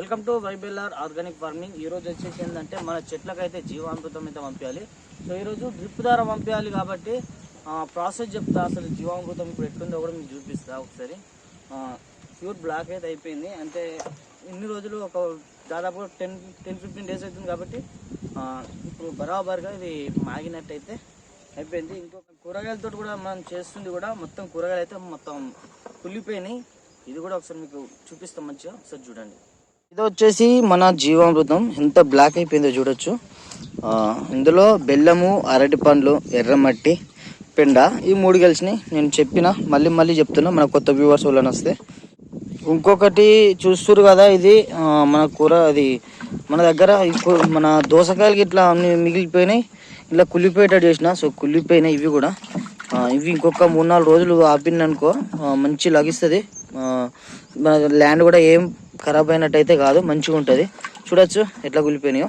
Welcome to వైబెల్ఆర్ organic farming. ఈరోజు వచ్చేసి ఏంటంటే మన చెట్లకైతే జీవామృతం అయితే పంపించాలి. సో ఈరోజు డ్రిప్ ద్వారా పంపించాలి కాబట్టి ప్రాసెస్ చెప్తా. అసలు జీవామృతం ఇప్పుడు ఎట్లుందో కూడా మీకు చూపిస్తా ఒకసారి. ప్యూర్ బ్లాక్ అయితే అయిపోయింది. అంటే ఇన్ని రోజులు ఒక దాదాపు టెన్ టెన్ ఫిఫ్టీన్ డేస్ అవుతుంది కాబట్టి ఇప్పుడు బరాబర్గా ఇది మాగినట్టు అయితే అయిపోయింది. ఇంకొక కూరగాయలతో కూడా మనం చేస్తుంది కూడా మొత్తం కూరగాయలు అయితే మొత్తం కుళ్ళిపోయినాయి. ఇది కూడా ఒకసారి మీకు చూపిస్తాం మంచిగా. ఒకసారి చూడండి. ఇది వచ్చేసి మన జీవామృతం. ఎంత బ్లాక్ అయిపోయిందో చూడొచ్చు. ఇందులో బెల్లము అరటి పండ్లు ఎర్రమట్టి పెండ ఈ మూడు కలిసినాయి. నేను చెప్పిన మళ్ళీ మళ్ళీ చెప్తున్నా. మన కొత్త వ్యూవర్స్ వాళ్ళని వస్తే. ఇంకొకటి చూస్తురు కదా ఇది. మన కూర అది మన దగ్గర ఇప్పుడు మన దోసకాయలకి ఇట్లా అన్ని మిగిలిపోయినాయి. ఇలా కుళ్ళిపోయేటట్టు చేసిన. సో కుళ్ళిపోయినాయి ఇవి కూడా. ఇవి ఇంకొక మూడు నాలుగు రోజులు ఆపిందనుకో మంచి లగిస్తుంది మన ల్యాండ్ కూడా ఏం ఖరాబ్ అయినట్టయితే కాదు మంచిగా ఉంటుంది. చూడొచ్చు ఎట్లా కులిపోయినాయో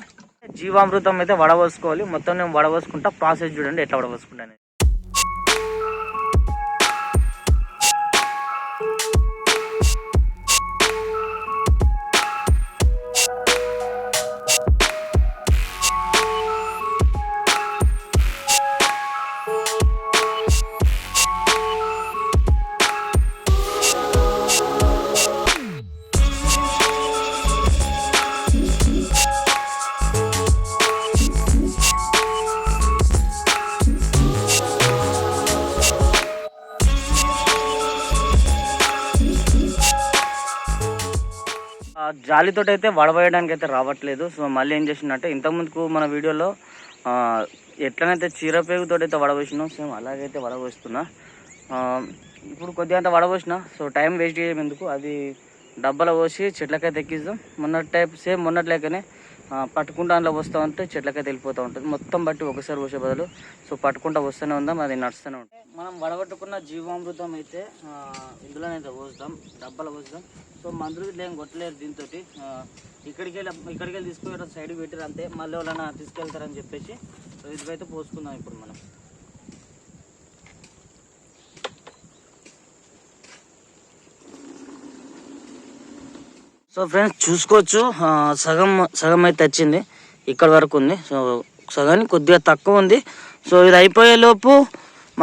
జీవామృతం అయితే వడవసుకోవాలి మొత్తం నేను వడవసుకుంటా ప్రాసెస్ చూడండి ఎట్లా వడవసుకుంటాను జాలితో అయితే వడవేయడానికి అయితే రావట్లేదు. సో మళ్ళీ ఏం చేసిందంటే ఇంతకుముందుకు మన వీడియోలో ఎట్లనైతే చీరపేగుతో అయితే వడవేసినాం సేమ్ అలాగైతే వడవేస్తున్నా ఇప్పుడు కొద్దిగా అంత వడవేసిన సో టైం వేస్ట్ చేయడం ఎందుకు అది డబ్బాలో పోసి చెట్లకైతే ఎక్కిస్తాం. మొన్నటి టైప్ సేమ్ మొన్నట్లేకనే పట్టుకుంటా అందులో వస్తూ ఉంటే చెట్లకైతే వెళ్ళిపోతూ ఉంటుంది. మొత్తం బట్టి ఒకసారి పోసే బదులు సో పట్టుకుంటా వస్తూనే ఉందాం అది నడుస్తూనే ఉంటుంది. మనం వడగొట్టుకున్న జీవామృతం అయితే ఇందులోనైతే పోస్తాం డబ్బాలు పోస్తాం. సో మందులు ఏం కొట్టలేరు దీంతో ఇక్కడికి వెళ్ళి ఇక్కడికి వెళ్ళి తీసుకుని సైడ్కి పెట్టారు అంతే మళ్ళీ ఎవరైనా తీసుకెళ్తారని చెప్పేసి సో ఇదికైతే పోసుకుందాం ఇప్పుడు మనం. సో ఫ్రెండ్స్ చూసుకోవచ్చు. సగం సగం అయితే వచ్చింది. ఇక్కడ వరకు ఉంది. సో సగానికి కొద్దిగా తక్కువ ఉంది. సో ఇది అయిపోయేలోపు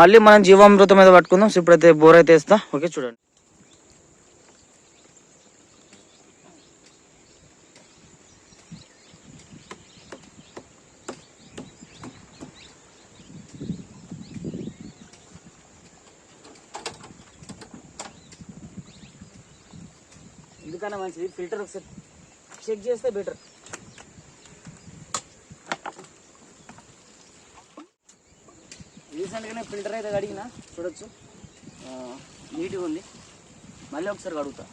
మళ్ళీ మనం జీవామృతం మీద పట్టుకుందాం. సో ఇప్పుడైతే బోర్ అయితే వేస్తా. ఓకే చూడండి. ఎందుకన్నా మంచిది? ఫిల్టర్ ఒకసారి చెక్ చేస్తే బెటర్ రీసెంట్గానే ఫిల్టర్ అయితే కడిగిన చూడొచ్చు. నీట్గా ఉంది. మళ్ళీ ఒకసారి కడుగుతా.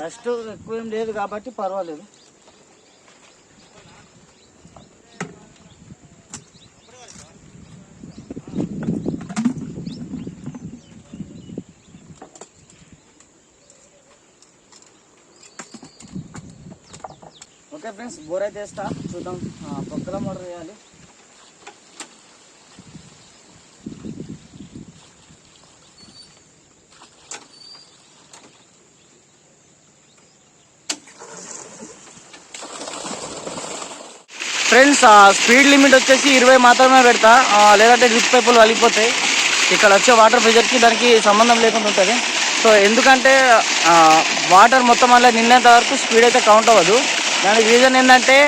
డస్ట్ ఎక్కువ ఏం లేదు కాబట్టి పర్వాలేదు. అయితే ఫ్రెండ్స్ బోర్ అయితే వేస్తా చూద్దాం. ఆ, మోటర్ వేయాలి ఫ్రెండ్స్ స్పీడ్ లిమిట్ వచ్చేసి ఇరవై మాత్రమే పెడతా. లేదంటే డ్రిప్ పైపులు వలిగిపోతాయి. ఇక్కడ వచ్చే వాటర్ ప్రెషర్కి దానికి సంబంధం లేకుండా ఉంటుంది. సో ఎందుకంటే వాటర్ మొత్తం అలా నిన్నంత వరకు స్పీడ్ అయితే కౌంట్ అవ్వదు. దానికి రీజన్ ఏంటంటే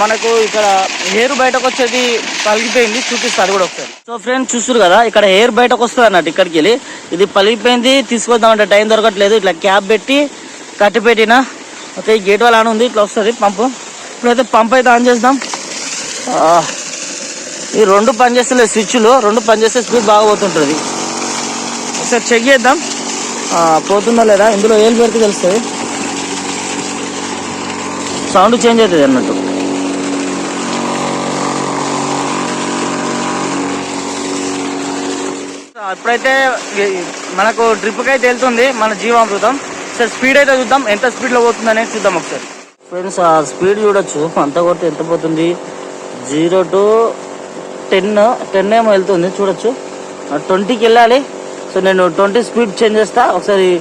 మనకు ఇక్కడ హెయిర్ బయటకు వచ్చేది పలిగిపోయింది చూపిస్తారు కూడా ఒకసారి. సో ఫ్రెండ్స్ చూస్తారు కదా ఇక్కడ హెయిర్ బయటకు వస్తుంది అన్నట్టు ఇక్కడికి వెళ్ళి. ఇది పలిగిపోయింది తీసుకొద్దామంటే టైం దొరకట్లేదు ఇట్లా క్యాప్ పెట్టి కట్టి పెట్టిన. ఓకే గేట్ వాళ్ళ అని ఉంది ఇట్లా వస్తుంది పంపు. ఇప్పుడైతే పంప్ అయితే ఆన్ చేద్దాం. ఈ రెండు పనిచేస్తలేదు స్విచ్లు రెండు పనిచేస్తే స్పీడ్ బాగా పోతుంటుంది. ఒకసారి చెక్ చేద్దాం. పోతుందా లేదా? ఇందులో ఏం పెడితే తెలుస్తుంది. సౌండ్ చేంజ్ అవుతుంది అన్నట్టు. ఇప్పుడైతే ఈ- మనకు డ్రిప్కి అయితే వెళ్తుంది మన జీవామృతం. సార్ స్పీడ్ అయితే చూద్దాం ఎంత స్పీడ్లో పోతుంది అనేది చూద్దాం ఒకసారి. ఫ్రెండ్స్ ఆ స్పీడ్ చూడొచ్చు అంత కొడితే ఎంత పోతుంది? జీరో టు టెన్ టెన్ ఏమో వెళ్తుంది చూడొచ్చు. ట్వంటీకి వెళ్ళాలి. సో నేను ట్వంటీ స్పీడ్ చేంజ్ చేస్తా. ఒకసారి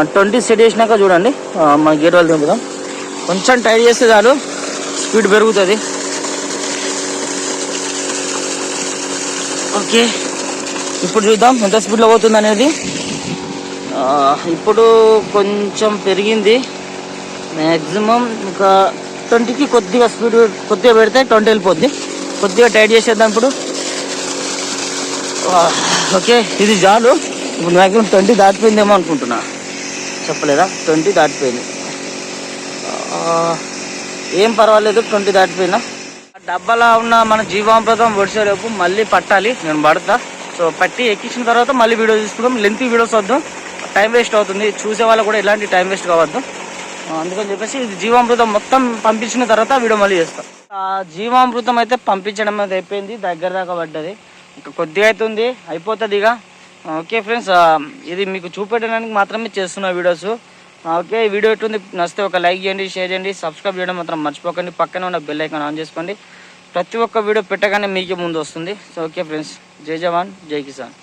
ట్వంటీ సెట్ చేసినాక చూడండి. మన గేట్ వాళ్ళు దింపుదాం కొంచెం టైట్ చేస్తే చాలు స్పీడ్ పెరుగుతుంది. ఓకే. ఇప్పుడు చూద్దాం ఎంత స్పీడ్లో పోతుంది అనేది ఇప్పుడు కొంచెం పెరిగింది. మ్యాక్సిమం ఇంకా ట్వంటీకి కొద్దిగా స్పీడ్ కొద్దిగా పెడితే ట్వంటీ వెళ్ళిపోద్ది. కొద్దిగా టైట్ చేసేద్దాం ఇప్పుడు. ఓకే ఇది చాలు. ఇప్పుడు మ్యాక్సిమం ట్వంటీ దాటిపోయిందేమో అనుకుంటున్నా. చెప్పలేదా? ట్వంటీ దాటిపోయింది. ఏం పర్వాలేదు ట్వంటీ దాటిపోయినా. డబ్బాలో ఉన్న మన జీవామృతం వడిసేలోపు మళ్ళీ పట్టాలి నేను పడతా. సో పట్టి ఎక్కించిన తర్వాత మళ్ళీ వీడియో తీసుకుందాం. లెంత్ వీడియోస్ వద్దు. టైం వేస్ట్ అవుతుంది. చూసే వాళ్ళు కూడా ఎలాంటి టైం వేస్ట్ కావద్దు. అందుకని చెప్పేసి ఇది జీవామృతం మొత్తం పంపించిన తర్వాత వీడియో మళ్ళీ చేస్తాం. జీవామృతం అయితే పంపించడం అయితే అయిపోయింది. దగ్గర దాకా పడ్డది. ఇంకా కొద్దిగా అవుతుంది అయిపోతుంది ఇక. ఓకే ఫ్రెండ్స్ ఇది మీకు చూపెట్టడానికి మాత్రమే చేస్తున్న వీడియోస్. ఓకే వీడియో ఎట్టుంది నచ్చితే ఒక లైక్ చేయండి షేర్ చేయండి సబ్స్క్రైబ్ చేయడం మాత్రం మర్చిపోకండి. పక్కనే ఉన్న బెల్ ఐకాన్ ఆన్ చేసుకోండి. ప్రతి ఒక్క వీడియో పెట్టగానే మీకే ముందు వస్తుంది. So okay friends. జై జవాన్ జై కిసాన్.